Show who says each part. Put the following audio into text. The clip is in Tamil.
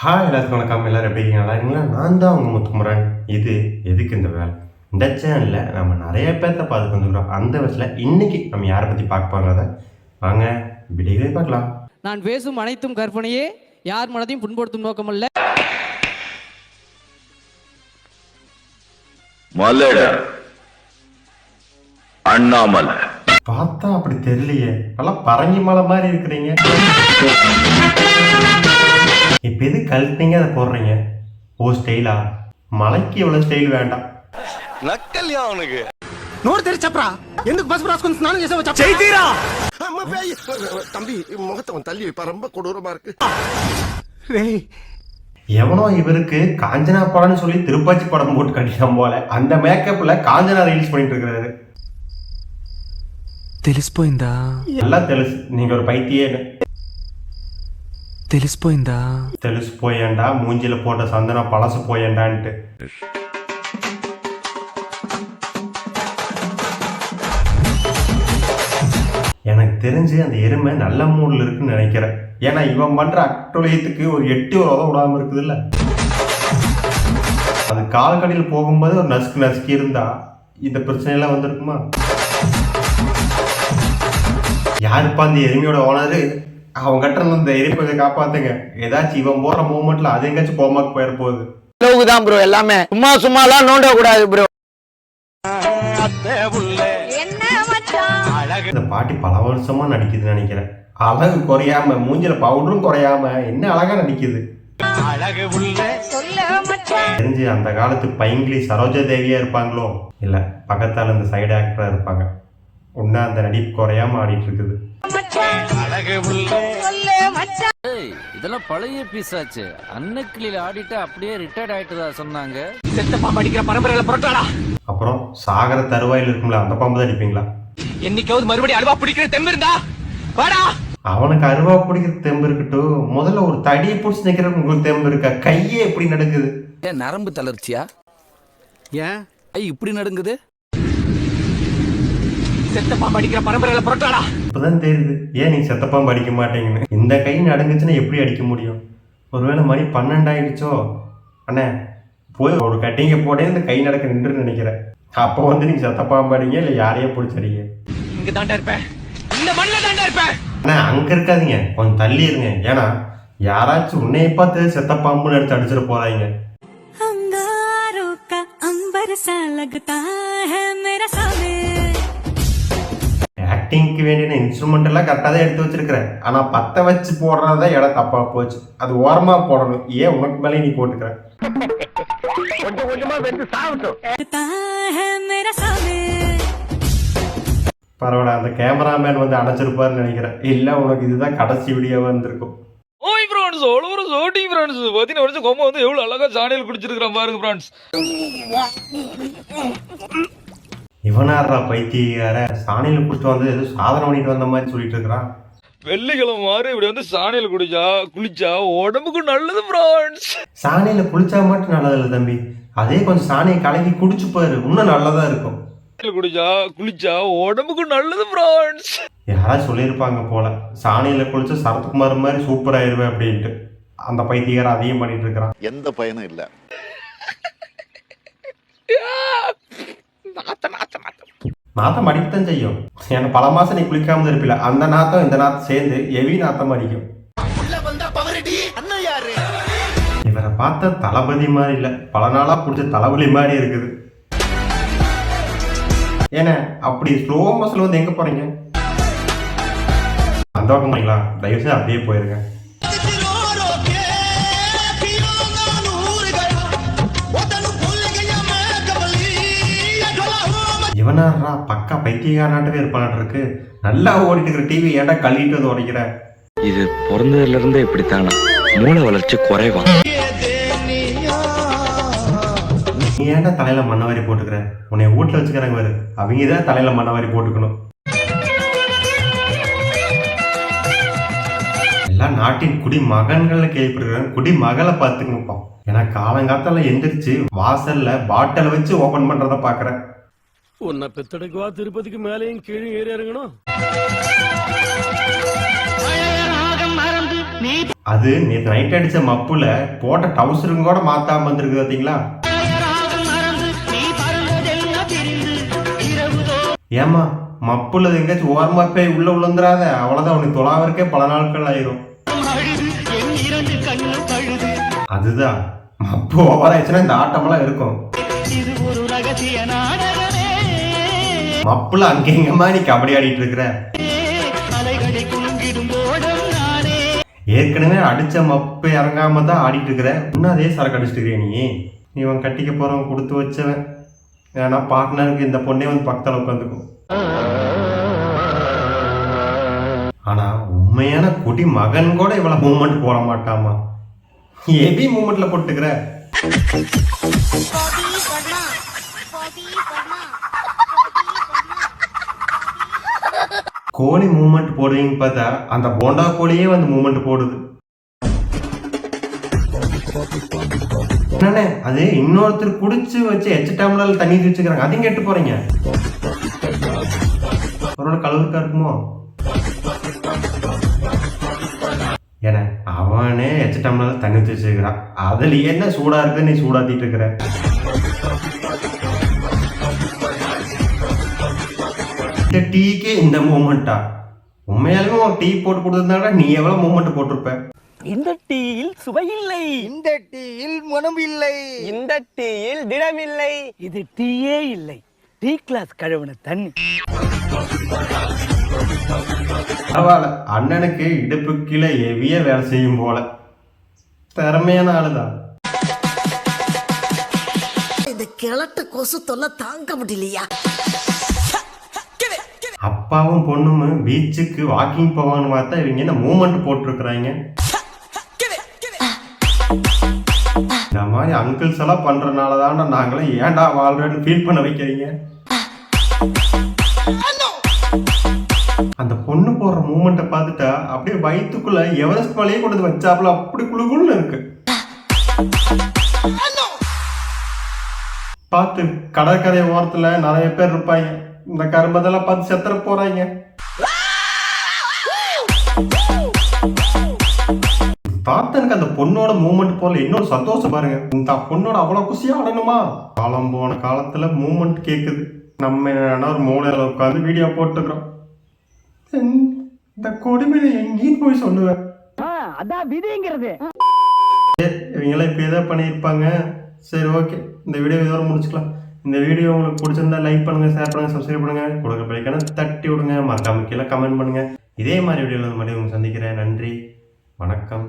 Speaker 1: ஹாய் எல்லாத்துக்கும் வணக்கம் எல்லோரும் எப்படி நல்லா இருக்கீங்களா நான் தான் உங்கள் முத்துமுரன் இது எதுக்கு இந்த வேலை இந்த சேனலில் நம்ம நிறைய பேர்த்த பார்த்து வந்துக்கிறோம் அந்த வருஷத்தில் இன்றைக்கி நம்ம யாரை பற்றி பார்க்க போகிறத வாங்க விடைகளே பார்க்கலாம்
Speaker 2: நான் பேசும் அனைத்தும் கற்பனையே யார் மனதையும் புண்படுத்தும் நோக்கம் அல்ல
Speaker 3: அண்ணாமலை
Speaker 1: பார்த்தா அப்படி தெரியலையே நல்லா பரங்கி மலை மாதிரி இருக்கிறீங்க இப்போ எது கழுத்தீங்க அதை போடுறீங்க ஓ ஸ்டைலா மலைக்கு எவ்வளோ ஸ்டைல் வேண்டாம்
Speaker 4: நக்கல்யா அவனுக்கு
Speaker 2: నోరు తెరిచి చెప్పరా பஸ் పసుపు రాసుకుని స్నానం చేసావో చెప్పు
Speaker 1: చేయిరా
Speaker 5: தம்பி முகத்தவன் தள்ளி வைப்பா ரொம்ப கொடூரமா இருக்கு
Speaker 1: எவனோ இவருக்கு காஞ்சனா படம்னு சொல்லி திருப்பாச்சி படம் போட்டு கட்டிட்டான் போல அந்த மேக்கப்ல காஞ்சனா ரீல்ஸ் பண்ணிட்டு இருக்கிறாரு
Speaker 6: తెలిసిపోయిందా
Speaker 1: எல்லாம் తెలుసు நீங்க ஒரு பைத்தியே
Speaker 6: తెలిసిపోయిందా
Speaker 1: తెలిసిపోయాండా మూంజిల పూట సందన పలసపోయాండా అంటే எனக்கு தெரிஞ்சு அந்த எருமை நல்ல மூடில் இருக்குன்னு நினைக்கிறேன் ஏன்னா இவன் பண்ணுற அட்டொழியத்துக்கு ஒரு எட்டி ஒரு உதவ விடாமல் இருக்குதுல்ல அது கால்கடியில் போகும்போது ஒரு நசுக்கு நசுக்கி இருந்தா இந்த பிரச்சனையெல்லாம் வந்திருக்குமா யாருப்பா அந்த எருமையோட ஓனரு அவன் கட்டணம் இந்த எரிப்பதை காப்பாத்துங்க ஏதாச்சும் இவன் போற மூமெண்ட்ல அது எங்கேயாச்சும் கோமாக்கு போயிட போகுது
Speaker 2: தான் ப்ரோ எல்லாமே சும்மா சும்மா எல்லாம் நோண்ட கூடாது ப்ரோ
Speaker 1: இந்த பாட்டி பல வருஷமா நடிக்குதுன்னு நினைக்கிறேன் அழகு குறையாம மூஞ்சில பவுடரும் குறையாம என்ன அழகா நடிக்குது தெரிஞ்சு அந்த காலத்து பைங்கிலி சரோஜா தேவியா இருப்பாங்களோ இல்ல பக்கத்தால இந்த சைடு ஆக்டரா இருப்பாங்க ஒன்னா அந்த நடிப்பு குறையாம ஆடிட்டு இருக்குது
Speaker 2: இதெல்லாம் பழைய பீஸ் ஆச்சு அன்னக்கிளில ஆடிட்டு அப்படியே ரிட்டையர்ட் ஆயிட்டதா சொன்னாங்க செத்த பாம்பு அடிக்கிற பரம்பரையில புரட்டாடா
Speaker 1: அப்புறம் சாகர தருவாயில் இருக்கும்ல அந்த பாம்பு தான் அடிப்பீங்களா
Speaker 2: என்னைக்காவது மறுபடியும் அருவா பிடிக்கிற தெம்பு இருந்தா வாடா
Speaker 1: அவனுக்கு அருவா பிடிக்கிற தெம்பு இருக்கட்டும் முதல்ல ஒரு தடியை பிடிச்சி நிக்கிற உங்களுக்கு தெம்பு இருக்கா கையே எப்படி நடக்குது
Speaker 2: ஏன் நரம்பு தளர்ச்சியா ஏன் ஐ இப்படி நடுங்குது செத்தப்பா படிக்கிற பரம்பரையில புரட்டாடா
Speaker 1: இப்பதான் தெரியுது ஏன் நீ செத்தப்பாம்பு அடிக்க மாட்டேங்கன்னு இந்த கை நடந்துச்சுன்னா எப்படி அடிக்க முடியும் ஒருவேளை மணி பன்னெண்டாயிடுச்சோ அண்ணே போய் ஒரு கட்டிங்க போட்டே இந்த கை நடக்க நின்று நினைக்கிறேன் அப்போ வந்து நீங்க செத்தப்பாம்பாடிங்க இல்லை யாரையே பிடிச்சறீங்க
Speaker 2: இங்க தாண்டா இருப்பேன் இந்த மண்ணில் தாண்டா இருப்பேன்
Speaker 1: அண்ணா அங்க இருக்காதீங்க கொஞ்சம் தள்ளி இருங்க ஏன்னா யாராச்சும் உன்னைய பார்த்து செத்தப்பாம்புன்னு எடுத்து அடிச்சிட போறாங்க अंगारों का अंबर सा लगता है ஆக்டிங்க்கு வேண்டியன இன்ஸ்ட்ருமெண்ட் எல்லாம் கரெக்டாக தான் எடுத்து வச்சிருக்கிறேன் ஆனால் பற்ற வச்சு போடுறது தான் இடம் தப்பாக போச்சு அது ஓரமாக போடணும் ஏன் உனக்கு மேலே நீ போட்டுக்கிறேன் பரவாயில்ல அந்த கேமராமேன் வந்து அடைச்சிருப்பாருன்னு நினைக்கிறேன் இல்லை உனக்கு இதுதான் கடைசி வீடியோவாக இருந்திருக்கும்
Speaker 2: ஓய் ஃப்ரான்ஸ் ஒரு சோட்டி ஃப்ரான்ஸ் பார்த்தீங்கன்னா வருஷம் வந்து எவ்வளோ அழகாக சாணியில் குடிச்சிருக்கிறான் பாருங்க ஃப்ரான்ஸ்
Speaker 1: இவனாடுறா பைத்தியார சாணியில் குடிச்சு வந்து ஏதோ சாதனை பண்ணிட்டு வந்த மாதிரி சொல்லிட்டு இருக்கிறான்
Speaker 2: வெள்ளிக்கிழமை மாதிரி இப்படி வந்து சாணியில் குடிச்சா குளிச்சா உடம்புக்கு நல்லது ஃப்ரான்ஸ்
Speaker 1: சாணியில் குளிச்சா மட்டும் நல்லது இல்லை தம்பி அதே கொஞ்சம் சாணியை கலக்கி குடிச்சு பாரு இன்னும் நல்லதா இருக்கும்
Speaker 2: குடிச்சா குளிச்சா உடம்புக்கு நல்லது ஃப்ரான்ஸ்
Speaker 1: யாராவது சொல்லியிருப்பாங்க போல சாணியில் குளிச்சா சரத்குமார் மாதிரி சூப்பர் ஆயிடுவேன் அப்படின்ட்டு அந்த பைத்தியகாரம் அதையும் பண்ணிட்டு இருக்கிறான்
Speaker 3: எந்த பயனும் இல்லை
Speaker 1: நாத்தம் அடித்தம் செய்யும் எனக்கு பல மாசம் நீ குளிக்காம இருப்பில அந்த நாத்தம் இந்த நாத்தம் சேர்ந்து எவி நாத்தம் அடிக்கும் இவரை பார்த்த தளபதி மாதிரி இல்லை பல நாளா பிடிச்ச தளபதி மாதிரி இருக்குது ஏன்னா அப்படி ஸ்லோ மோஷன்ல வந்து எங்க போறீங்க அந்த பக்கம் தயவு செஞ்சு அப்படியே போயிருங்க அவனாடுறா பக்கா பைத்தியக்காரனாட்டவே இருப்பான் இருக்கு நல்லா ஓடிட்டு இருக்கிற டிவி ஏடா கழுவிட்டு வந்து உடைக்கிற
Speaker 6: இது பிறந்ததுல இருந்தே இப்படித்தானா மூளை வளர்ச்சி குறைவா
Speaker 1: நீ ஏன்டா தலையில மண்ணவாரி போட்டுக்கிற உன்னை வீட்டுல வச்சுக்கிறாங்க பாரு அவங்க தான் தலையில மண்ணவாரி போட்டுக்கணும் எல்லாம் நாட்டின் குடி மகன்கள் கேள்விப்படுகிறாங்க குடி மகளை பாத்துக்கணும்ப்பா ஏன்னா காலங்காத்தால எந்திரிச்சு வாசல்ல பாட்டில் வச்சு ஓபன் பண்றத பாக்குறேன்
Speaker 2: உன்னை பெத்தடைக்குவா திருப்பதிக்கு மேலையும் கீழும் ஏறி இறங்கணும்
Speaker 1: அது நேற்று நைட் அடிச்ச மப்புல போட்ட டவுசருங்க கூட மாத்தாம வந்திருக்கு பாத்தீங்களா ஏமா மப்புல எங்காச்சும் ஓர் போய் உள்ள விழுந்துராத அவ்வளவுதான் அவனுக்கு தொலாவிற்கே பல நாட்கள் ஆயிரும் அதுதான் மப்பு ஓவராயிடுச்சுன்னா இந்த ஆட்டமெல்லாம் இருக்கும் இது ஒரு ரகசிய நாடகம் மப்புல அங்கே எங்கம்மா நீ கபடி ஆடிட்டு இருக்கிற ஏற்கனவே அடிச்ச மப்பு இறங்காம தான் ஆடிட்டு இருக்கிற இன்னும் அதே சரக்கு அடிச்சிட்டு இருக்கிற நீ இவன் கட்டிக்க போறவன் கொடுத்து வச்சவன் ஏன்னா பார்ட்னருக்கு இந்த பொண்ணே வந்து பக்கத்தில் உட்காந்துக்கும் ஆனா உண்மையான குடி மகன் கூட இவ்வளவு மூமெண்ட் போட மாட்டாமா எபி மூமெண்ட்ல போட்டுக்கிற கோழி மூமெண்ட் போடுறீங்கன்னு பார்த்தா அந்த போண்டா கோழியே வந்து மூமெண்ட் போடுது என்னண்ணே அது இன்னொருத்தர் குடிச்சு வச்சு எச்சு டம்ளர்ல தண்ணி வச்சுக்கிறாங்க அதையும் கேட்டு போறீங்க அவரோட கலருக்கா இருக்குமோ ஏன்னா அவனே எச்ச டம்ளர்ல தண்ணி வச்சுக்கிறான் அதுல என்ன சூடா இருக்கு நீ சூடாத்திட்டு இருக்கிற டீக்கே இந்த மூமெண்ட்டா உண்மையாலுமே உன் டீ போட்டு கொடுத்துருந்தாடா நீ எவ்வளோ மூமெண்ட் போட்டிருப்ப
Speaker 2: இந்த டீயில் சுவையில்லை இந்த டீயில் மனம் இல்லை இந்த டீயில் திடமில்லை இது டீயே இல்லை டீ கிளாஸ் கழுவுன தண்ணி
Speaker 1: பரவாயில்ல அண்ணனுக்கு இடுப்பு கீழே ஹெவிய வேலை செய்யும் போல திறமையான ஆளுதான் இந்த கிழட்டு கொசு தொல்லை தாங்க முடியலையா அப்பாவும் பொண்ணும் பீச்சுக்கு வாக்கிங் போவாங்கன்னு பார்த்தா இவங்க என்ன மூமெண்ட் போட்டிருக்கிறாங்க இந்த மாதிரி அங்கிள்ஸ் எல்லாம் பண்றதுனால தான் நாங்களும் ஏன்டா வாழ்றேன்னு ஃபீல் பண்ண வைக்கிறீங்க அந்த பொண்ணு போடுற மூமெண்ட்டை பார்த்துட்டா அப்படியே வயிற்றுக்குள்ள எவரெஸ்ட் மலையே கொண்டு வச்சாப்புல அப்படி குழுகுள்னு இருக்கு பார்த்து கடற்கரை ஓரத்தில் நிறைய பேர் இருப்பாங்க இந்த கரும்பதெல்லாம் பார்த்து செத்துற போறாங்க பார்த்தனுக்கு அந்த பொண்ணோட மூமெண்ட் போல இன்னொரு சந்தோஷம் பாருங்க இந்த பொண்ணோட அவ்வளவு குஷியா ஆடணுமா காலம் போன காலத்துல மூமெண்ட் கேக்குது நம்ம என்னன்னா ஒரு மூலையில உட்காந்து வீடியோ போட்டுக்கிறோம் இந்த கொடுமையில எங்கேயும் போய் சொல்லுவேன் அதான் விதிங்கிறது இவங்களாம் இப்போ எதாவது பண்ணியிருப்பாங்க சரி ஓகே இந்த வீடியோ இதோட முடிச்சுக்கலாம் இந்த வீடியோ உங்களுக்கு பிடிச்சிருந்தா லைக் பண்ணுங்கள் ஷேர் பண்ணுங்கள் சப்ஸ்கிரைப் பண்ணுங்கள் கொடுக்க பிடிக்கணும் தட்டி விடுங்க மறக்காம கீழே கமெண்ட் பண்ணுங்கள் இதே மாதிரி வீடியோவில் வந்து மறுபடியும் உங்களுக்கு சந்திக்கிறேன் நன்றி வணக்கம்